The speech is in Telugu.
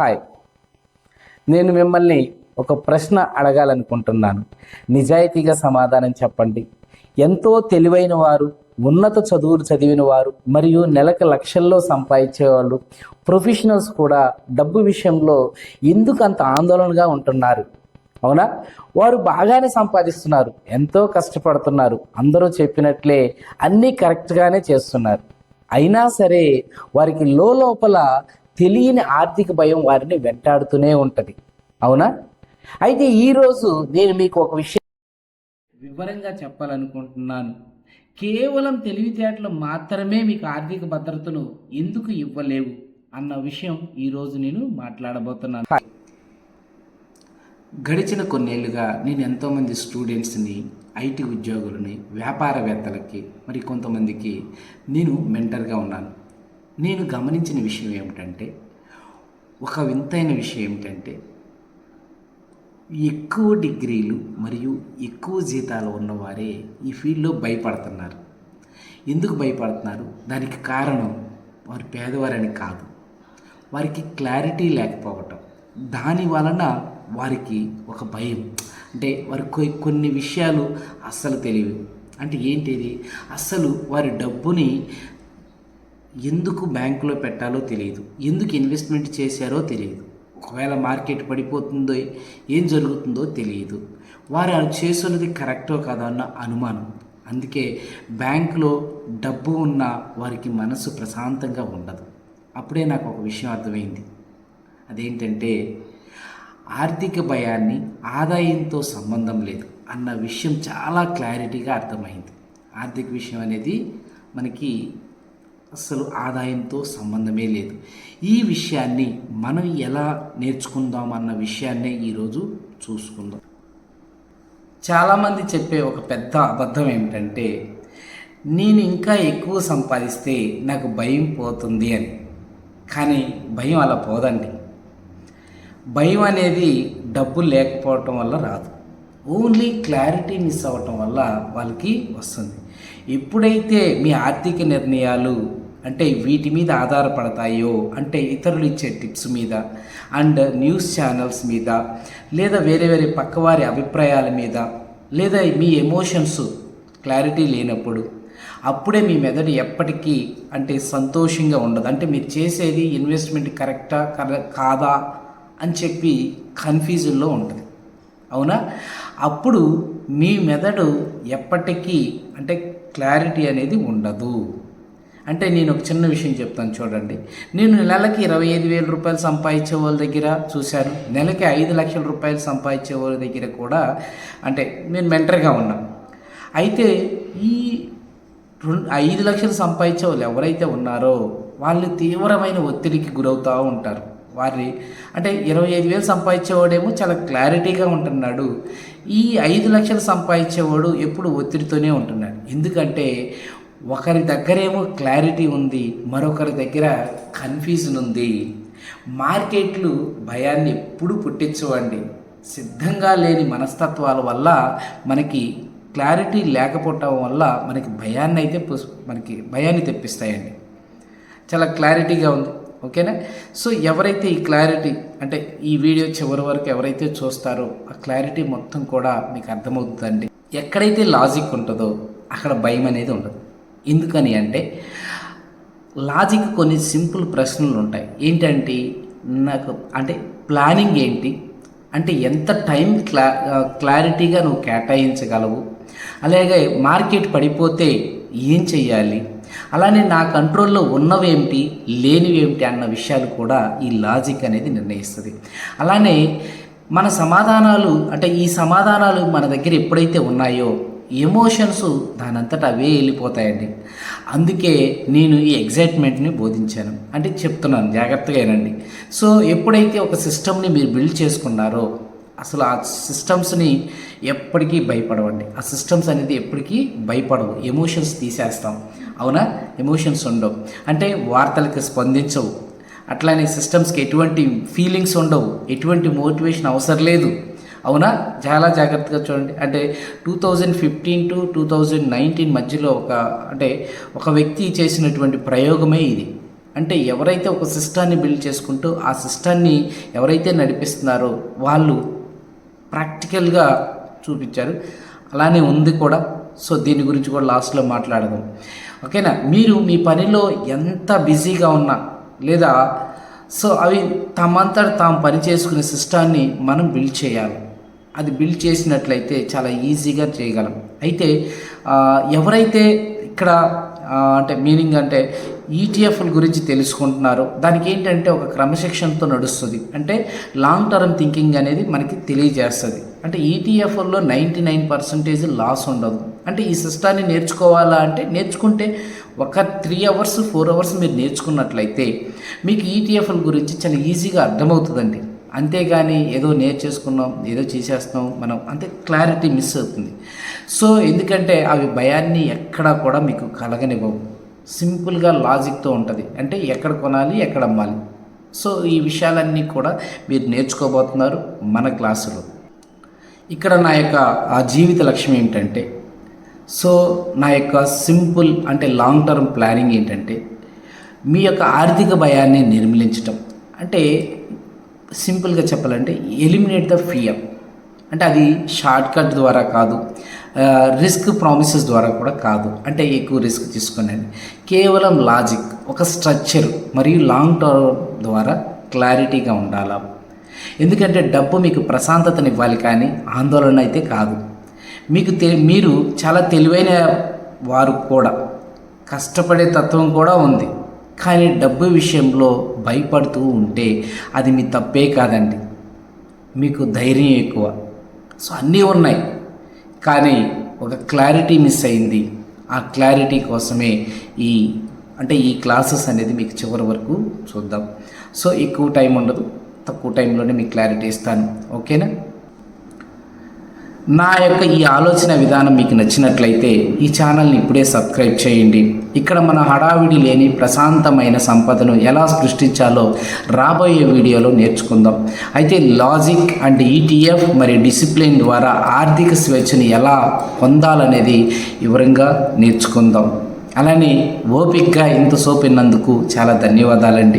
హాయ్. నేను మిమ్మల్ని ఒక ప్రశ్న అడగాలనుకుంటున్నాను. నిజాయితీగా సమాధానం చెప్పండి. ఎంతో తెలివైన వారు ఉన్నత చదువులు చదివిన వారు మరియు నెలకు లక్షల్లో సంపాదించే వాళ్ళు ప్రొఫెషనల్స్ కూడా డబ్బు విషయంలో ఎందుకు అంత ఆందోళనగా ఉంటున్నారు? అవునా? వారు బాగానే సంపాదిస్తున్నారు ఎంతో కష్టపడుతున్నారు అందరూ చెప్పినట్లే అన్నీ కరెక్ట్గానే చేస్తున్నారు. అయినా సరే వారికి లోపల తెలియని ఆర్థిక భయం వారిని వెంటాడుతూనే ఉంటుంది. అవునా? అయితే ఈరోజు నేను మీకు ఒక విషయం వివరంగా చెప్పాలనుకుంటున్నాను. కేవలం తెలివితేటలు మాత్రమే మీకు ఆర్థిక భద్రతను ఎందుకు ఇవ్వలేవు అన్న విషయం ఈరోజు నేను మాట్లాడబోతున్నాను. గడిచిన కొన్నేళ్ళుగా నేను ఎంతోమంది స్టూడెంట్స్ని ఐటీ ఉద్యోగులని వ్యాపారవేత్తలకి మరి కొంతమందికి నేను మెంటర్గా ఉన్నాను. నేను గమనించిన విషయం ఏమిటంటే ఒక వింతైన విషయం ఏమిటంటే ఎక్కువ డిగ్రీలు మరియు ఎక్కువ జీతాలు ఉన్నవారే ఈ ఫీల్డ్లో భయపడుతున్నారు. ఎందుకు భయపడుతున్నారు? దానికి కారణం వారు పేదవారని కాదు. వారికి క్లారిటీ లేకపోవటం. దాని వలన వారికి ఒక భయం. అంటే వారికి కొన్ని విషయాలు అస్సలు తెలియవు. అంటే ఏంటిది? అస్సలు వారి డబ్బుని ఎందుకు బ్యాంకులో పెట్టాలో తెలియదు. ఎందుకు ఇన్వెస్ట్మెంట్ చేశారో తెలియదు. ఒకవేళ మార్కెట్ పడిపోతుందో ఏం జరుగుతుందో తెలియదు. వారు అది చేస్తున్నది కరెక్టో కాదో అన్న అనుమానం. అందుకే బ్యాంకులో డబ్బు ఉన్న వారికి మనసు ప్రశాంతంగా ఉండదు. అప్పుడే నాకు ఒక విషయం అర్థమైంది. అదేంటంటే ఆర్థిక భయాన్ని ఆదాయంతో సంబంధం లేదు అన్న విషయం చాలా క్లారిటీగా అర్థమైంది. ఆర్థిక విషయం అనేది మనకి అసలు ఆదాయంతో సంబంధమే లేదు. ఈ విషయాన్ని మనం ఎలా నేర్చుకుందాం అన్న విషయాన్నే ఈరోజు చూసుకుందాం. చాలామంది చెప్పే ఒక పెద్ద అబద్ధం ఏమిటంటే నేను ఇంకా ఎక్కువ సంపాదిస్తే నాకు భయం పోతుంది అని. కానీ భయం అలా పోదండి. భయం అనేది డబ్బు లేకపోవటం వల్ల రాదు. ఓన్లీ క్లారిటీ మిస్ అవ్వటం వల్ల వాళ్ళకి వస్తుంది. ఎప్పుడైతే మీ ఆర్థిక నిర్ణయాలు అంటే వీటి మీద ఆధారపడతాయో అంటే ఇతరులు ఇచ్చే టిప్స్ మీద అండ్ న్యూస్ ఛానల్స్ మీద లేదా వేరే వేరే పక్కవారి అభిప్రాయాల మీద లేదా మీ ఎమోషన్స్ క్లారిటీ లేనప్పుడు అప్పుడే మీ మెదడు ఎప్పటికీ అంటే సంతోషంగా ఉండదు. అంటే మీరు చేసేది ఇన్వెస్ట్మెంట్ కరెక్టా కాదా అని చెప్పి కన్ఫ్యూజన్లో ఉంటుంది. అవునా? అప్పుడు మీ మెదడు ఎప్పటికీ అంటే క్లారిటీ అనేది ఉండదు. అంటే నేను ఒక చిన్న విషయం చెప్తాను చూడండి. నేను నెలకి ఇరవై ఐదు వేల రూపాయలు సంపాదించే వాళ్ళ దగ్గర చూశాను. నెలకి ఐదు లక్షల రూపాయలు సంపాదించే వాళ్ళ దగ్గర కూడా అంటే నేను మెంటర్గా ఉన్నాను అయితే ఈ రెండు ఐదు లక్షలు సంపాదించే వాళ్ళు ఎవరైతే ఉన్నారో వాళ్ళు తీవ్రమైన ఒత్తిడికి గురవుతూ ఉంటారు. వారి అంటే ఇరవై ఐదు వేలు సంపాదించేవాడేమో చాలా క్లారిటీగా ఉంటున్నాడు. ఈ ఐదు లక్షలు సంపాదించేవాడు ఎప్పుడు ఒత్తిడితోనే ఉంటున్నాడు. ఎందుకంటే ఒకరి దగ్గరేమో క్లారిటీ ఉంది మరొకరి దగ్గర కన్ఫ్యూజన్ ఉంది. మార్కెట్లు భయాన్ని ఎప్పుడు పుట్టించవండి. సిద్ధంగా లేని మనస్తత్వాల వల్ల మనకి క్లారిటీ లేకపోవటం వల్ల మనకి భయాన్ని అయితే మనకి భయాన్ని తెప్పిస్తాయండి. చాలా క్లారిటీగా ఉంది ఓకేనా? సో ఎవరైతే ఈ క్లారిటీ అంటే ఈ వీడియో చివరి వరకు ఎవరైతే చూస్తారో ఆ క్లారిటీ మొత్తం కూడా మీకు అర్థమవుతుందండి. ఎక్కడైతే లాజిక్ ఉంటుందో అక్కడ భయం అనేది ఉండదు. ఎందుకని అంటే లాజిక్ కొన్ని సింపుల్ ప్రశ్నలు ఉంటాయి. ఏంటంటే నాకు అంటే ప్లానింగ్ ఏంటి? అంటే ఎంత టైం క్లా క్లారిటీగా నువ్వు కేటాయించగలవు? అలాగే మార్కెట్ పడిపోతే ఏం చెయ్యాలి? అలానే నా కంట్రోల్లో ఉన్నవేమిటి? లేనివేమిటి? అన్న విషయాలు కూడా ఈ లాజిక్ అనేది నిర్ణయిస్తుంది. అలానే మన సమాధానాలు అంటే ఈ సమాధానాలు మన దగ్గర ఎప్పుడైతే ఉన్నాయో ఎమోషన్స్ దానంతటా అవే వెళ్ళిపోతాయండి. అందుకే నేను ఈ ఎగ్జైట్మెంట్ని బోధించాను. అంటే చెప్తున్నాను జాగ్రత్తగా వినండి. సో ఎప్పుడైతే ఒక సిస్టమ్ని మీరు బిల్డ్ చేసుకున్నారో అసలు ఆ సిస్టమ్స్ని ఎప్పటికీ భయపడవండి. ఆ సిస్టమ్స్ అనేది ఎప్పటికీ భయపడవు. ఎమోషన్స్ తీసేస్తాం. అవునా? ఎమోషన్స్ ఉండవు. అంటే వార్తలకు స్పందించవు. అట్లానే సిస్టమ్స్కి ఎటువంటి ఫీలింగ్స్ ఉండవు. ఎటువంటి మోటివేషన్ అవసరం లేదు. అవునా? చాలా జాగ్రత్తగా చూడండి. అంటే two thousand fifteen to two thousand nineteen మధ్యలో ఒక అంటే ఒక వ్యక్తి చేసినటువంటి ప్రయోగమే ఇది. అంటే ఎవరైతే ఒక సిస్టాన్ని బిల్డ్ చేసుకుంటూ ఆ సిస్టాన్ని ఎవరైతే నడిపిస్తున్నారో వాళ్ళు ప్రాక్టికల్గా చూపించారు. అలానే ఉంది కూడా. సో దీని గురించి కూడా లాస్ట్లో మాట్లాడదాం. ఓకేనా? మీరు మీ పనిలో ఎంత బిజీగా ఉన్నా లేదా సో అవి తమంతట తాము పని చేసుకునే సిస్టాన్ని మనం బిల్డ్ చేయాలి. అది బిల్డ్ చేసినట్లయితే చాలా ఈజీగా చేయగలం. అయితే ఎవరైతే ఇక్కడ అంటే మీనింగ్ అంటే ఈటీఎఫ్ల గురించి తెలుసుకుంటున్నారో దానికి ఏంటంటే ఒక క్రమశిక్షణతో నడుస్తుంది. అంటే లాంగ్ టర్మ్ థింకింగ్ అనేది మనకి తెలియజేస్తుంది. అంటే E ఈటీఎఫ్లో నైంటీ నైన్ పర్సెంటేజ్ లాస్ ఉండదు. అంటే ఈ సిస్టాన్ని నేర్చుకోవాలా అంటే నేర్చుకుంటే ఒక త్రీ అవర్స్ ఫోర్ అవర్స్ మీరు నేర్చుకున్నట్లయితే మీకు ఈటీఎఫ్ల గురించి చాలా ఈజీగా అర్థమవుతుందండి. అంతేగాని ఏదో నేర్చేసుకున్నాం ఏదో చేసేస్తున్నాం మనం అంతే క్లారిటీ మిస్ అవుతుంది. సో ఎందుకంటే అవి భయాన్ని ఎక్కడా కూడా మీకు కలగనివ్వవు. సింపుల్గా లాజిక్తో ఉంటుంది. అంటే ఎక్కడ కొనాలి ఎక్కడ అమ్మాలి. సో ఈ విషయాలన్నీ కూడా మీరు నేర్చుకోబోతున్నారు మన క్లాసులో. ఇక్కడ నా యొక్క ఆ జీవిత లక్ష్యం ఏమిటంటే సో నా యొక్క సింపుల్ అంటే లాంగ్ టర్మ్ ప్లానింగ్ ఏంటంటే మీ యొక్క ఆర్థిక భయాన్ని నిర్మూలించటం. అంటే సింపుల్గా చెప్పాలంటే ఎలిమినేట్ ద ఫియర్. అంటే అది షార్ట్ కట్ ద్వారా కాదు రిస్క్ ప్రామిసెస్ ద్వారా కూడా కాదు. అంటే ఎక్కువ రిస్క్ తీసుకునేది కేవలం లాజిక్ ఒక స్ట్రక్చర్ మరియు లాంగ్ టర్మ్ ద్వారా క్లారిటీగా ఉండాలా? ఎందుకంటే డబ్బు మీకు ప్రశాంతతనివ్వాలి కానీ ఆందోళన అయితే కాదు. మీకు తె మీరు చాలా తెలివైన వారు కూడా కష్టపడే తత్వం కూడా ఉంది. కానీ డబ్బు విషయంలో భయపడుతూ ఉంటే అది మీ తప్పే కాదండి. మీకు ధైర్యం ఎక్కువ. సో అన్నీ ఉన్నాయి. కానీ ఒక క్లారిటీ మిస్ అయింది. ఆ క్లారిటీ కోసమే ఈ అంటే ఈ క్లాసెస్ అనేది మీకు చివరి వరకు చూద్దాం. సో ఎక్కువ టైం ఉండదు. తక్కువ టైంలోనే మీకు క్లారిటీ ఇస్తాను. ఓకేనా? నా యొక్క ఈ ఆలోచన విధానం మీకు నచ్చినట్లయితే ఈ ఛానల్ని ఇప్పుడే సబ్స్క్రైబ్ చేయండి. ఇక్కడ మన హడావిడి లేని ప్రశాంతమైన సంపదను ఎలా సృష్టించాలో రాబోయే వీడియోలో నేర్చుకుందాం. అయితే లాజిక్ అండ్ ఈటీఎఫ్ మరియు డిసిప్లిన్ ద్వారా ఆర్థిక స్వేచ్ఛను ఎలా పొందాలనేది వివరంగా నేర్చుకుందాం. అలానే ఓపిక్గా ఇంత సోపినందుకు చాలా ధన్యవాదాలండి.